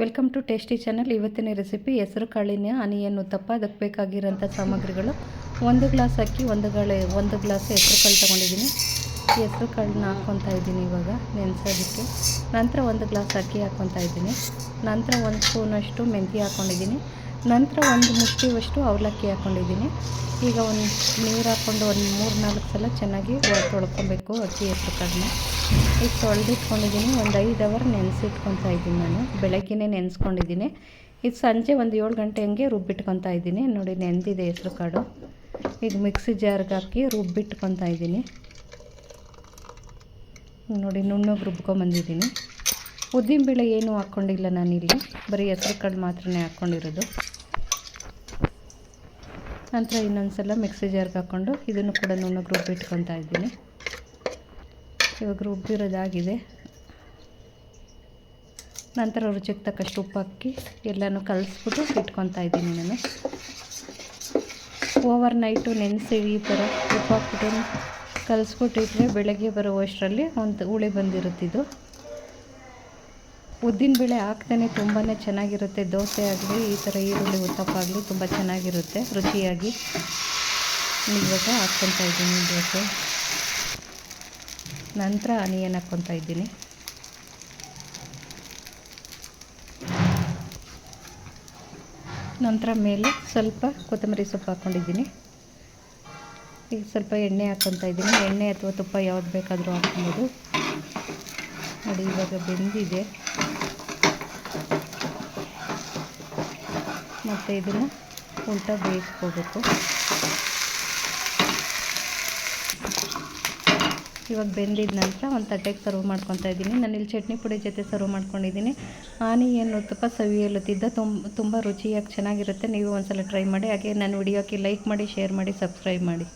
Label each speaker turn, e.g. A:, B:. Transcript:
A: Welcome to tasty channel. ಇವತ್ತಿನ recipe ಹೆಸರು ಕಾಳಿನ ಅದಕ್ಕೆ ಬೇಕಾಗಿರೋಂಥ ಸಾಮಗ್ರಿಗಳು. ಒಂದು ಗ್ಲಾಸ್ ಅಕ್ಕಿ, ಒಂದು ಗಾಳೆ, ಒಂದು ಗ್ಲಾಸ್ ಹೆಸರು ಕಾಳು ತೊಗೊಂಡಿದ್ದೀನಿ. ಹೆಸರು ಕಾಳನ್ನ ಹಾಕ್ಕೊತಾ ಇದ್ದೀನಿ ಇವಾಗ, ನೆನೆಸೋದಕ್ಕೆ. ನಂತರ ಒಂದು ಗ್ಲಾಸ್ ಅಕ್ಕಿ ಹಾಕ್ಕೊತಾ ಇದ್ದೀನಿ. ನಂತರ ಒಂದು ಸ್ಪೂನಷ್ಟು ಮೆಂತ್ಯ ಹಾಕ್ಕೊಂಡಿದ್ದೀನಿ ನಂತರ ಒಂದು ಮುಷ್ಟಿವಷ್ಟು ಅವಲಕ್ಕಿ ಹಾಕ್ಕೊಂಡಿದ್ದೀನಿ ಈಗ ಒಂದು ನೀರು ಹಾಕ್ಕೊಂಡು ಒಂದು ಮೂರು ನಾಲ್ಕು ಸಲ ಚೆನ್ನಾಗಿ ತೊಳ್ಕೊಬೇಕು ಅಕ್ಕಿ ಹೆಸರು ಕಾಳನ್ನ. ಈಗ ತೊಳೆದಿಟ್ಕೊಂಡಿದ್ದೀನಿ, ಒಂದು ಐದು ಅವರ್ ನೆನೆಸಿಟ್ಕೊತಾ ಇದ್ದೀನಿ ನಾನು. ಬೆಳಗ್ಗೆನೇ ನೆನೆಸ್ಕೊಂಡಿದ್ದೀನಿ. ಇದು ಸಂಜೆ ಒಂದು ಏಳು ಗಂಟೆ ಹಂಗೆ ರುಬ್ಬಿಟ್ಕೊತಾ ಇದ್ದೀನಿ. ನೋಡಿ ನೆಂದಿದೆ ಹೆಸರು ಕಾಳು ಈಗ ಮಿಕ್ಸಿ ಜಾರ್ಗೆ ಹಾಕಿ ರುಬ್ಬಿಟ್ಕೊತಾ ಇದ್ದೀನಿ. ನೋಡಿ, ನುಣ್ಣಗೆ ರುಬ್ಕೊಂಬಂದಿದ್ದೀನಿ. ಉದ್ದಿನಬೇಳೆ ಏನೂ ಹಾಕ್ಕೊಂಡಿಲ್ಲ ನಾನಿಲ್ಲಿ. ಬರೀ ಹೆಸರು ಕಾಳು ಮಾತ್ರ ಹಾಕ್ಕೊಂಡಿರೋದು. ನಂತರ ಇನ್ನೊಂದು ಸಲ ಮಿಕ್ಸಿ ಜಾರ್ಗೆ ಹಾಕ್ಕೊಂಡು ಇದನ್ನು ಕೂಡ ನುಣ್ಣಗೆ ರುಬ್ಬಿಟ್ಕೊತಾ ಇದ್ದೀನಿ. ಇವಾಗ ರುಬ್ಬಿರೋದಾಗಿದೆ ನಂತರ ರುಚಿಗೆ ತಕ್ಕಷ್ಟು ಉಪ್ಪು ಹಾಕಿ ಎಲ್ಲನೂ ಕಲಿಸ್ಬಿಟ್ಟು ಇಟ್ಕೊತಾ ಇದ್ದೀನಿ ನಾನು. ಓವರ್ ನೈಟು ನೆನೆಸಿ ಈ ಥರ ಉಪ್ಪು ಹಾಕ್ಬಿಟ್ಟು ಕಲಿಸ್ಬಿಟ್ಟಿಟ್ರೆ ಬೆಳಗ್ಗೆ ಬರುವಷ್ಟರಲ್ಲಿ ಒಂದು ಹುಳಿ ಬಂದಿರುತ್ತಿದ್ದು ಉದ್ದಿನಬೇಳೆ ಹಾಕ್ತಾನೆ ತುಂಬಾ ಚೆನ್ನಾಗಿರುತ್ತೆ. ದೋಸೆ ಆಗಲಿ ಈ ಥರ ಈರುಳ್ಳಿ ಉತ್ತಪ್ಪ ಆಗಲಿ ತುಂಬ ಚೆನ್ನಾಗಿರುತ್ತೆ, ರುಚಿಯಾಗಿ. ಇವಾಗ ಹಾಕ್ಕೊತಾ ಇದ್ದೀನಿ ದೋಸೆ. ನಂತರ ಆನಿಯನ್ ಹಾಕ್ಕೊತಾ ಇದ್ದೀನಿ. ನಂತರ ಮೇಲೆ ಸ್ವಲ್ಪ ಕೊತ್ತಂಬರಿ ಸೊಪ್ಪು ಹಾಕ್ಕೊಂಡಿದ್ದೀನಿ ಈಗ ಸ್ವಲ್ಪ ಎಣ್ಣೆ ಹಾಕ್ಕೊತಾ ಇದ್ದೀನಿ. ಎಣ್ಣೆ ಅಥವಾ ತುಪ್ಪ ಯಾವ್ದು ಬೇಕಾದರೂ ಹಾಕ್ಬೋದು. ನೋಡಿ, ಇವಾಗ ಬೆಂದಿದೆ. ಮತ್ತು ಇದನ್ನು ಊಟ ಬೇಯಿಸ್ಕೋಬೇಕು. ಇವಾಗ ಬೆಂದಿದ ನಂತರ ಒಂದು ತಟ್ಟೆಗೆ ಸರ್ವ್ ಮಾಡ್ಕೊತಾ ಇದ್ದೀನಿ. ನಾನು ಇಲ್ಲಿ ಚಟ್ನಿ ಪುಡಿ ಜೊತೆ ಸರ್ವ್ ಮಾಡ್ಕೊಂಡಿದ್ದೀನಿ. ಆನಿಯನ್ ತುಪ್ಪ ಸವಿಯಲು ತಿದ್ದ ತುಂಬ ತುಂಬ ರುಚಿಯಾಗಿ ಚೆನ್ನಾಗಿರುತ್ತೆ. ನೀವು ಒಂದು ಸಲ ಟ್ರೈ ಮಾಡಿ. ಹಾಗೆ ನನ್ನ ವಿಡಿಯೋಕ್ಕೆ ಲೈಕ್ ಮಾಡಿ ಶೇರ್ ಮಾಡಿ ಸಬ್ಸ್ಕ್ರೈಬ್ ಮಾಡಿ.